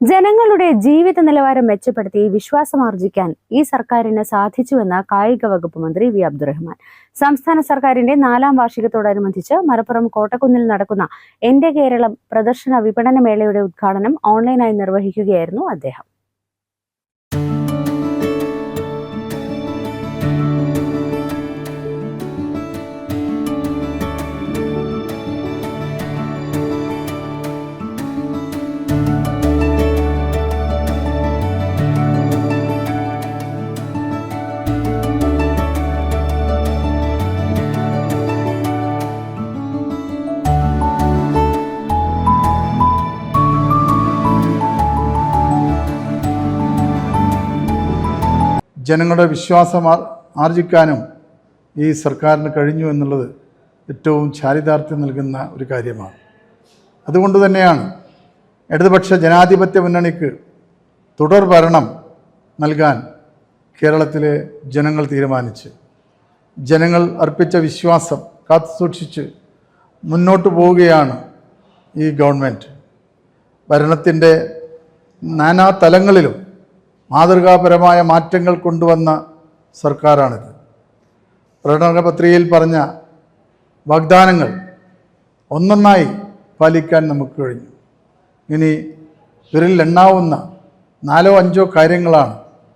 ജനങ്ങളുടെ ജീവിത നിലവാരം മെച്ചപ്പെടുത്തി വിശ്വാസമാർജിക്കാൻ ഈ സർക്കാരിന് സാധിച്ചുവെന്ന് കായിക വകുപ്പ് മന്ത്രി വി അബ്ദുറഹ്മാൻ. സംസ്ഥാന സർക്കാരിന്റെ നാലാം വാർഷികത്തോടനുബന്ധിച്ച് മലപ്പുറം കോട്ടക്കുന്നിൽ നടക്കുന്ന എന്റെ കേരളം പ്രദർശന വിപണന മേളയുടെ ഉദ്ഘാടനം ഓൺലൈനായി നിർവഹിക്കുകയായിരുന്നു അദ്ദേഹം. ജനങ്ങളുടെ വിശ്വാസം ആർ- ആർജിക്കാനും ഈ സർക്കാരിന് കഴിഞ്ഞു എന്നുള്ളത് ഏറ്റവും ചാരിതാർത്ഥ്യം നൽകുന്ന ഒരു കാര്യമാണ്. അതുകൊണ്ട് തന്നെയാണ് ഇടതുപക്ഷ ജനാധിപത്യ മുന്നണിക്ക് തുടർ ഭരണം നൽകാൻ കേരളത്തിലെ ജനങ്ങൾ തീരുമാനിച്ച് ജനങ്ങൾ അർപ്പിച്ച വിശ്വാസം കാത്തുസൂക്ഷിച്ച് മുന്നോട്ട് പോവുകയാണ് ഈ ഗവൺമെന്റ് ഭരണത്തിന്റെ നാനാ തലങ്ങളിലും മാതൃകാപരമായ മാറ്റങ്ങൾ കൊണ്ടുവന്ന സർക്കാരാണിത്. പ്രകടന പത്രികയിൽ പറഞ്ഞ വാഗ്ദാനങ്ങൾ ഒന്നൊന്നായി പാലിക്കാൻ നമുക്ക് കഴിഞ്ഞു. ഇനി വിരലിൽ എണ്ണാവുന്ന നാലോ അഞ്ചോ കാര്യങ്ങളാണ്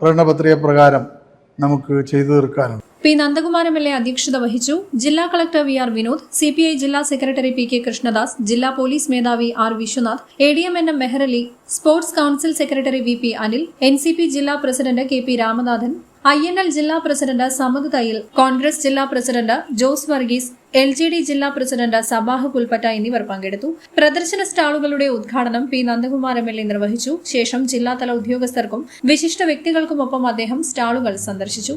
പ്രകടന പത്രിക പ്രകാരം നമുക്ക് ചെയ്തു തീർക്കാനുള്ളത്. പി നന്ദകുമാർ എൽ എ അധ്യക്ഷത വഹിച്ചു. ജില്ലാ collector V R Vinod C P I ജില്ലാ സെക്രട്ടറി പി കെ കൃഷ്ണദാസ് ജില്ലാ പോലീസ് മേധാവി R Viswanath A D M N M Mehrali sports council secretary V P Anil N C P ജില്ലാ president K P Ramanathan I N L ജില്ലാ president Samad തയ്യൽ കോൺഗ്രസ് ജില്ലാ president Jose Varghese L J D ജില്ലാ president Sabah Pulpatta എന്നിവർ പങ്കെടുത്തു. പ്രദർശന സ്റ്റാളുകളുടെ ഉദ്ഘാടനം P Nandakumar M L A നിർവഹിച്ചു. ശേഷം ജില്ലാതല ഉദ്യോഗസ്ഥർക്കും വിശിഷ്ട വ്യക്തികൾക്കുമൊപ്പം അദ്ദേഹം സ്റ്റാളുകൾ സന്ദർശിച്ചു.